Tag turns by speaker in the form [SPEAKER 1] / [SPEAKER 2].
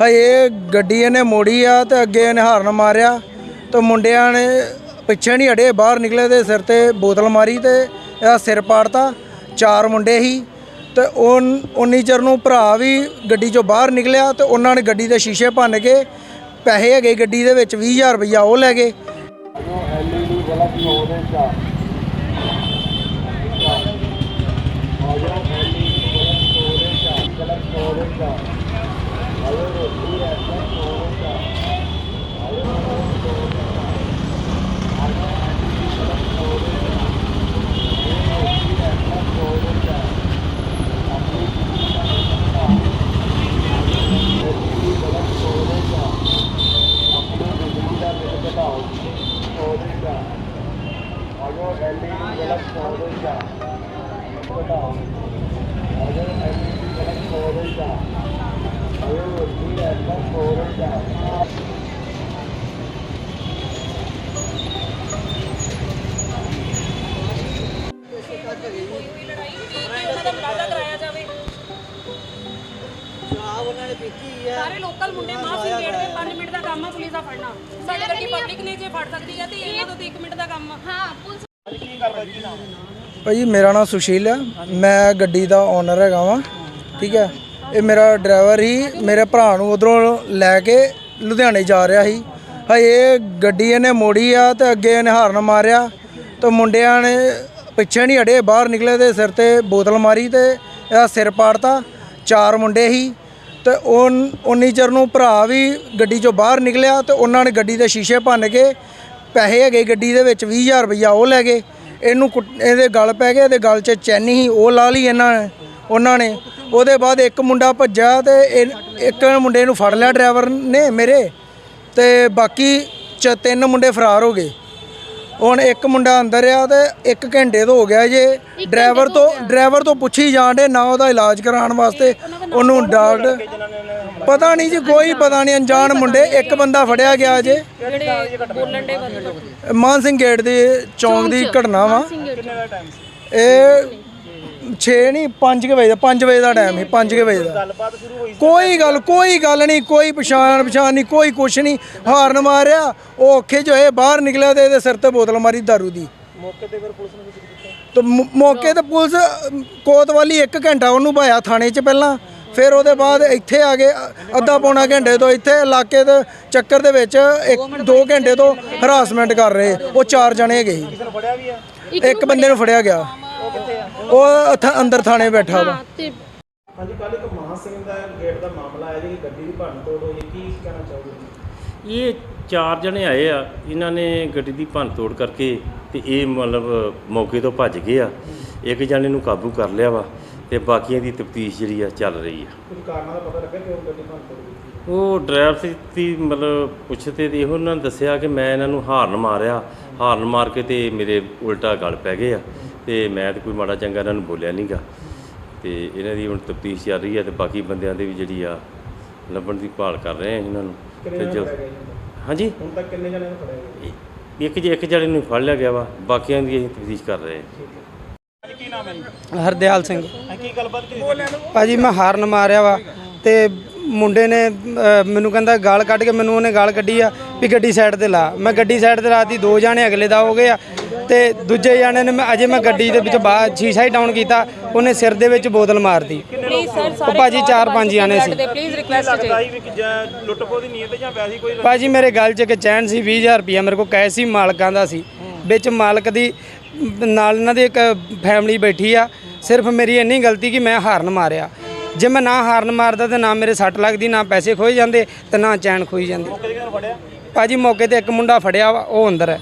[SPEAKER 1] ਹਏ ਗੱਡੀ ਇਹਨੇ ਮੋੜੀ ਆ ਤੇ ਅੱਗੇ ਇਹਨੇ ਹਾਰਨ ਮਾਰਿਆ ਤੇ ਮੁੰਡਿਆਂ ਨੇ ਪਿੱਛੇ ਨਹੀਂ ਹਟੇ, ਬਾਹਰ ਨਿਕਲੇ ਤੇ ਸਿਰ ਤੇ ਬੋਤਲ ਮਾਰੀ ਤੇ ਇਹਦਾ ਸਿਰ ਪਾੜਤਾ, ਚਾਰ ਮੁੰਡੇ ਸੀ ਤੇ ਉਹ ਉਨੀ ਚਿਰ ਨੂੰ ਭਰਾ ਵੀ ਗੱਡੀ ਚੋਂ ਬਾਹਰ ਨਿਕਲਿਆ ਤੇ ਉਹਨਾਂ ਨੇ ਗੱਡੀ ਦੇ ਸ਼ੀਸ਼ੇ ਭੰਨ ਕੇ ਪੈਸੇ ਹੈਗੇ ਗੱਡੀ ਦੇ ਵਿੱਚ 20000 ਰੁਪਈਆ ਉਹ ਲੈ ਗਏ।
[SPEAKER 2] sorunca Ayo LED gelap sorunca Kota Ayo LED gelap sorunca Ayo LED gelap sorunca ਸਾਰੇ ਲੋਕਲ ਮੁੰਡੇ ਮਾਂ ਸਿੰਘ ਗੇਟ ਦੇ 5 ਮਿੰਟ ਦਾ ਕੰਮ ਆ ਪੁਲਿਸ ਦਾ ਫੜਨਾ। ਸਾਡੀ ਗੱਡੀ ਪਬਲਿਕ ਨੇ ਜੇ ਫੜ ਸਕਦੀ ਆ ਤੇ ਇਹਨਾਂ ਤੋਂ ਤਾਂ 1 ਮਿੰਟ ਦਾ ਕੰਮ ਆ। ਹਾਂ ਪੁਲਿਸ
[SPEAKER 1] ਭਾਜੀ ਮੇਰਾ ਨਾਮ ਸੁਸ਼ੀਲ ਆ। ਮੈਂ ਗੱਡੀ ਦਾ ਓਨਰ ਹੈਗਾ ਵਾਂ ਠੀਕ ਹੈ? ਇਹ ਮੇਰਾ ਡਰਾਈਵਰ ਹੀ ਮੇਰੇ ਭਰਾ ਨੂੰ ਉਧਰੋਂ ਲੈ ਕੇ ਲੁਧਿਆਣੇ ਜਾ ਰਿਹਾ ਸੀ। ਹਏ ਗੱਡੀ ਇਹਨੇ ਮੋੜੀ ਆ ਤੇ ਅੱਗੇ ਇਹਨੇ ਹਾਰਨ ਮਾਰਿਆ ਤੇ ਮੁੰਡਿਆਂ ਨੇ ਪਿੱਛੇ ਨਹੀਂ ਹਟੇ ਬਾਹਰ ਨਿਕਲੇ ਤੇ ਸਿਰ ਤੇ ਬੋਤਲ ਮਾਰੀ ਤੇ ਇਹਦਾ ਸਿਰ ਪਾੜਤਾ। ਚਾਰ ਮੁੰਡੇ ਸੀ ਤੇ ਉਹ ਉਨੀ ਚਿਰ ਨੂੰ ਭਰਾ ਵੀ ਗੱਡੀ ਚੋਂ ਬਾਹਰ ਨਿਕਲਿਆ ਤੇ ਉਹਨਾਂ ਨੇ ਗੱਡੀ ਦੇ ਸ਼ੀਸ਼ੇ ਭੰਨ ਕੇ ਪੈਸੇ ਹੈਗੇ ਗੱਡੀ ਦੇ ਵਿੱਚ 20000 ਰੁਪਈਆ ਉਹ ਲੈ ਗਏ। ਇਹਨੂੰ ਕੁੱਟ- ਇਹਦੇ ਗਲ ਪੈ ਗਏ ਇਹਦੇ ਗਲ 'ਚ ਚੈਨੀ ਸੀ, ਉਹ ਲਾ ਲਈ ਇਹਨਾਂ ਨੇ, ਉਹਨਾਂ ਨੇ। ਉਹਦੇ ਬਾਅਦ ਇੱਕ ਮੁੰਡਾ ਭੱਜਾ ਤੇ ਇਹ- ਇੱਕ ਮੁੰਡੇ ਨੂੰ ਫੜ ਲਿਆ ਡਰਾਈਵਰ ਨੇ ਮੇਰੇ ਤੇ ਬਾਕੀ ਚ ਤਿੰਨ ਮੁੰਡੇ ਫਰਾਰ ਹੋ ਗਏ। ਹੁਣ ਇੱਕ ਮੁੰਡਾ ਅੰਦਰ ਆ ਤੇ ਇੱਕ ਘੰਟੇ ਤੋਂ ਹੋ ਗਿਆ ਜੇ। ਡਰਾਈਵਰ ਤੋਂ ਡਰਾਈਵਰ ਤੋਂ ਪੁੱਛੀ ਜਾਣ ਦੇ ਨਾ ਉਹਦਾ ਇਲਾਜ ਕਰਾਉਣ ਵਾਸਤੇ। ਉਹਨੂੰ ਡਾਕਟਰ ਪਤਾ ਨਹੀਂ ਜੀ ਕੋਈ ਪਤਾ ਨਹੀਂ। ਅਣਜਾਣ ਮੁੰਡੇ ਇੱਕ ਬੰਦਾ ਫੜਿਆ ਗਿਆ ਜੇ। ਮਾਨ ਸਿੰਘ ਗੇਟ ਦੇ ਚੌਂਕ ਦੀ ਘਟਨਾ ਵਾ। ਇਹ 6 ਨਹੀਂ 5 ਵਜੇ ਦਾ 5 ਵਜੇ ਦਾ ਟਾਈਮ ਹੈ 5 ਵਜੇ ਦਾ। ਗੱਲਬਾਤ ਸ਼ੁਰੂ ਹੋਈ ਕੋਈ ਗੱਲ ਕੋਈ ਗੱਲ ਨਹੀਂ ਕੋਈ ਪਛਾਣ ਪਛਾਣ ਨਹੀਂ ਕੋਈ ਕੁਛ ਨਹੀਂ ਹਾਰਨ ਮਾਰਿਆ ਉਹ ਔਖੇ ਜੋ ਇਹ ਬਾਹਰ ਨਿਕਲਿਆ ਤੇ ਇਹਦੇ ਸਿਰ ਤੇ ਬੋਤਲ ਮਾਰੀ दारू ਦੀ। ਮੌਕੇ ਤੇ ਫਿਰ ਪੁਲਿਸ ਨੇ ਮੌਕੇ ਤੇ ਪੁਲਿਸ ਅਮ, ਕੋਤਵਾਲੀ 1 ਘੰਟਾ ਉਹਨੂੰ ਭਾਇਆ ਥਾਣੇ 'ਚ ਪਹਿਲਾਂ ਫਿਰ ਉਹਦੇ ਬਾਅਦ ਇੱਥੇ ਆ ਗਏ ਅੱਧਾ ਪੌਣਾ ਘੰਟੇ ਤੋਂ ਇੱਥੇ ਇਲਾਕੇ ਦੇ ਚੱਕਰ ਦੇ ਵਿੱਚ 1 2 ਘੰਟੇ ਤੋਂ ਹਰਾਸਮੈਂਟ ਕਰ ਰਹੇ ਉਹ ਚਾਰ ਜਣੇ ਸੀ ਇੱਕ ਬੰਦੇ ਨੂੰ ਫੜਿਆ ਗਿਆ। ਉਹ ਉੱਥੇ ਅੰਦਰ ਥਾਣੇ ਬੈਠਾ ਵਾ
[SPEAKER 2] ਤੇ
[SPEAKER 3] ਹਾਂਜੀ ਕੱਲ ਇੱਕ ਮਾਨ ਸਿੰਘ ਦਾ ਗੇਟ ਦਾ ਮਾਮਲਾ ਆਇਆ ਜੀ ਗੱਡੀ ਦੀ ਭੰਨ ਤੋੜ ਹੋਈ। ਕੀ ਕਹਿਣਾ ਚਾਹੋਗੇ?
[SPEAKER 4] ਇਹ ਚਾਰ ਜਣੇ ਆਏ ਆ ਇਹਨਾਂ ਨੇ ਗੱਡੀ ਦੀ ਭੰਨ ਤੋੜ ਕਰਕੇ ਤੇ ਇਹ ਮਤਲਬ ਮੌਕੇ ਤੋਂ ਭੱਜ ਗਏ ਆ ਇੱਕ ਜਣੇ ਨੂੰ ਕਾਬੂ ਕਰ ਲਿਆ ਵਾ ਤੇ ਬਾਕੀਆਂ ਦੀ ਤਫਤੀਸ਼ ਜਿਹੜੀ ਆ ਚੱਲ ਰਹੀ ਆ
[SPEAKER 3] ਕੁਝ ਕਾਰਨਾਂ ਦਾ ਪਤਾ ਲੱਗਾ ਕਿ ਉਹ ਗੱਡੀ ਭੰਨ ਤੋੜ ਕੀਤੀ
[SPEAKER 4] ਉਹ ਡਰਾਈਵਰ ਸੀ ਦੀ ਮਤਲਬ ਪੁੱਛਤੇ ਤੇ ਇਹੋ ਉਹਨਾਂ ਨੇ ਦੱਸਿਆ ਕਿ ਮੈਂ ਇਹਨਾਂ ਨੂੰ ਹਾਰਨ ਮਾਰਿਆ ਹਾਰਨ ਮਾਰ ਕੇ ਤੇ ਮੇਰੇ ਉਲਟਾ ਗਲ ਪੈ ਗਏ ਆ ਤੇ ਮੈਂ ਤੇ ਕੋਈ ਮਾੜਾ ਚੰਗਾ ਇਹਨਾਂ ਨੂੰ ਬੋਲਿਆ ਨਹੀਂਗਾ ਤੇ ਇਹਨਾਂ ਦੀ ਹੁਣ ਤਫਤੀਸ਼ ਚੱਲ ਰਹੀ ਆ ਤੇ ਬਾਕੀ ਬੰਦਿਆਂ ਦੇ ਵੀ ਜਿਹੜੀ ਆ ਲੱਭਣ ਦੀ ਭਾਲ ਕਰ ਰਹੇ ਆ ਇਹਨਾਂ ਨੂੰ। ਤੇ ਜੋ? ਹਾਂਜੀ?
[SPEAKER 3] ਹੁਣ ਤੱਕ ਕਿੰਨੇ ਜਣੇ ਨੂੰ ਫੜਿਆ ਗਿਆ?
[SPEAKER 4] ਇੱਕ ਜ ਇੱਕ ਜਣੇ ਨੂੰ ਫੜ ਲਿਆ ਗਿਆ ਵਾ ਬਾਕੀਆਂ ਦੀ ਅਸੀਂ ਤਫਤੀਸ਼ ਕਰ ਰਹੇ ਹਾਂ
[SPEAKER 3] ਕੀ ਨਾਮ ਹੈ
[SPEAKER 5] ਹਰਦਿਆਲ ਸਿੰਘ।
[SPEAKER 3] ਹਾਂ, ਕੀ ਗੱਲਬਾਤ ਕੀ
[SPEAKER 5] ਭਾਜੀ ਮੈਂ ਹਾਰਨ ਮਾਰਿਆ ਵਾ ਤੇ ਮੁੰਡੇ ਨੇ ਮੈਨੂੰ ਕਹਿੰਦਾ ਗਾਲ ਕੱਢ ਕੇ ਮੈਨੂੰ ਉਹਨੇ ਗਾਲ ਕੱਢੀ ਆ। ਵੀ ਗੱਡੀ ਸਾਈਡ ਤੇ ਲਾ। ਮੈਂ ਗੱਡੀ ਸਾਈਡ ਤੇ ਲਾਤੀ ਦੋ ਜਾਣੇ ਅਗਲੇ ਦਾ ਹੋ ਗਏ ਆ ਤੇ ਦੂਜੇ ਜਾਣੇ ਨੇ ਮੈਂ ਅਜੇ ਮੈਂ ਗੱਡੀ ਦੇ ਵਿੱਚ ਬਾਹਰ ਸ਼ੀਸ਼ਾ ਹੀ ਡਾਊਨ ਕੀਤਾ ਉਹਨੇ ਸਿਰ ਦੇ ਵਿੱਚ ਬੋਤਲ ਮਾਰਤੀ।
[SPEAKER 2] ਪਲੀਜ਼ ਸਰ
[SPEAKER 5] ਉਹ
[SPEAKER 2] ਸਾਰੇ
[SPEAKER 5] ਭਾਜੀ ਚਾਰ ਪੰਜ ਜਾਣੇ ਸੀ।
[SPEAKER 2] ਪਲੀਜ਼
[SPEAKER 3] ਵੀ ਦੀ ਨੀਅਤ ਜਾਂ ਵੈਸੀ ਕੋਈ
[SPEAKER 5] ਭਾਜੀ ਮੇਰੇ ਗੱਲ 'ਚ ਇੱਕ ਚੈਨ ਸੀ 20000 ਰੁਪਇਆ ਮੇਰੇ ਕੋਲ ਕੈਸ਼ ਸੀ ਮਾਲਕਾਂ ਦਾ ਸੀ। ਵਿੱਚ ਮਾਲਕ ਦੀ ਨਾਲ ਇਹਨਾਂ ਦੀ ਇੱਕ ਫੈਮਿਲੀ ਬੈਠੀ ਆ। ਸਿਰਫ ਮੇਰੀ ਇੰਨੀ ਗਲਤੀ ਕਿ ਮੈਂ ਹਾਰਨ ਮਾਰਿਆ। ਜੇ ਮੈਂ ਨਾ ਹਾਰਨ ਮਾਰਦਾ ਤੇ ਨਾ ਮੇਰੇ ਸੱਟ ਲੱਗਦੀ ਨਾ ਪੈਸੇ ਖੋਏ ਜਾਂਦੇ ਤੇ ਨਾ ਚੈਨ ਖੋਈ ਜਾਂਦੀ। ਭਾਜੀ ਮੌਕੇ ਤੇ ਇੱਕ ਮੁੰਡਾ ਫੜਿਆ ਵਾ ਉਹ ਅੰਦਰ ਹੈ।